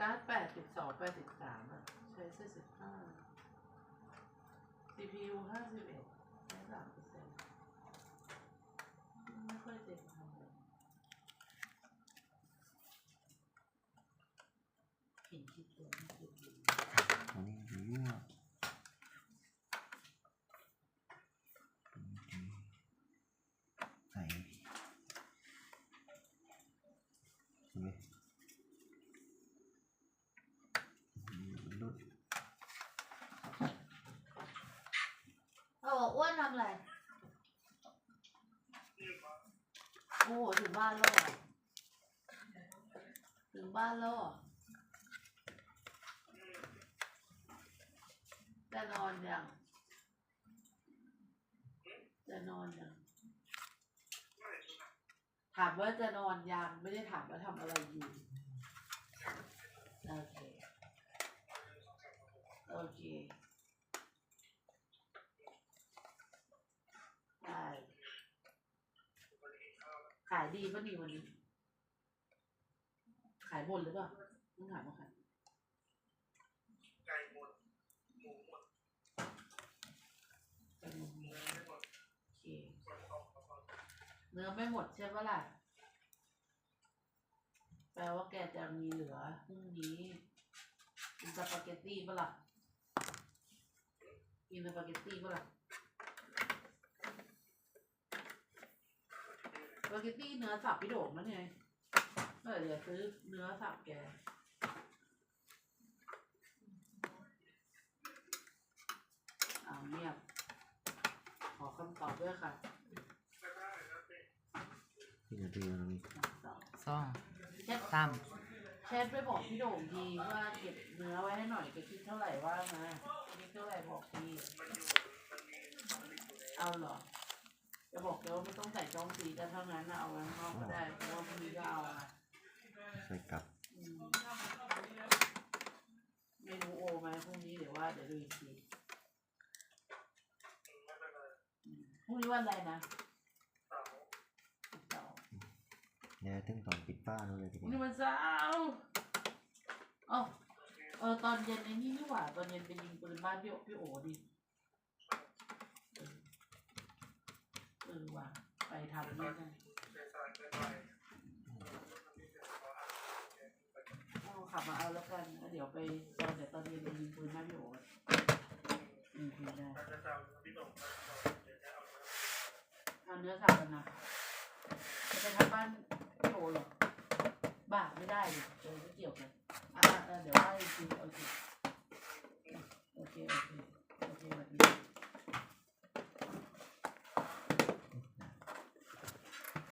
สองแปดสิบสามอะใช้สี่สิบห้า CPU ห้าสิบเอ็ดใช้สามเปอร์เซ็นต์ไม่ค่อยเต็มทำเลยผิดคิดตัวไม่คิดดีอันนี้เยอะใส่ใช่ไหมรุด เราบ อกอ้วนทำอะไรโอ้ถึงบ้านแล้วถึงบ้านแล้วจะนอนยังจะนอนยังถามว่าจะนอนยังไม่ได้ถามว่าทำอะไรอยู่ โอเค โอเค ได้ ขายดีป่ะนี่วันนี้ ขายหมดหรือเปล่าต้องถามว่าขายไก่หมดหมูหมดเป็นหมดเนื้อไม่หมดโอเคส่วนของกระเพาะเนื้อไม่หมดใช่ปะล่ะแปลว่าแกจะมีเหลือพรุ่งนี้กินสปาเกตตี้ปะล่ะกินสปาเกตตี้ปะล่ะ สปาเกตตี้เนื้อสับพี่โด่งนั่นไงเออเดี๋ยวซื้อเนื้อสับแกอ้าวเงียบ ขอคำตอบด้วยค่ะแล้วก็แล้วเป็นที่จะดูตรงนี้คำตอบสองเช็ดสามเช็ดไปบอกพี่โด่งทีว่าเก็บเนื้อไว้ให้หน่อยแกคิดเท่าไหร่ว่ามาคิดเท่าไหร่บอกทีมันอยู่มันมีมันมีอยู่ในเอาเหรอ จะบอกแกว่าไม่ต้องใส่จ้องสีแต่เท่านั้นนะเอาไว้ข้างนอกก็ได้เพราะว่าพรุ่งนี้ก็เอาอะใส่กลับ อืมไม่รู้โอไหมพรุ่งนี้เดี๋ยวว่าเดี๋ยวดูอีกทีไม่เป็นไรอืมพรุ่งนี้วันอะไรนะเสาวันเสาร์เดี๋ยวถึงตอนปิดป้านู้นเลยทีพรุ่งเดีนี้ยววันเสาร์เอ๋อเออตอนเย็นไอ้นี่นี่หว่าตอนเย็นไปยิงปืนบ้านพี่โอพี่โอดิเออ เออว่ะไปทำนี่กันใช้สารเกินไปมันมีแต่ขออ่านไปเอาขับมาเอาแล้วกันแล้วเดี๋ยวไปตอนเดี๋ยวตอนเย็นไปยิงปืนบ้าพี่โออืมอืมได้การจะจำเอาเนื้อสับกันนะจะไปทำบ้านพี่โอเหรอบ้าไม่ได้ดิเออไม่เกี่ยวกันอะเดี๋ยวว่าอีกทีโอเค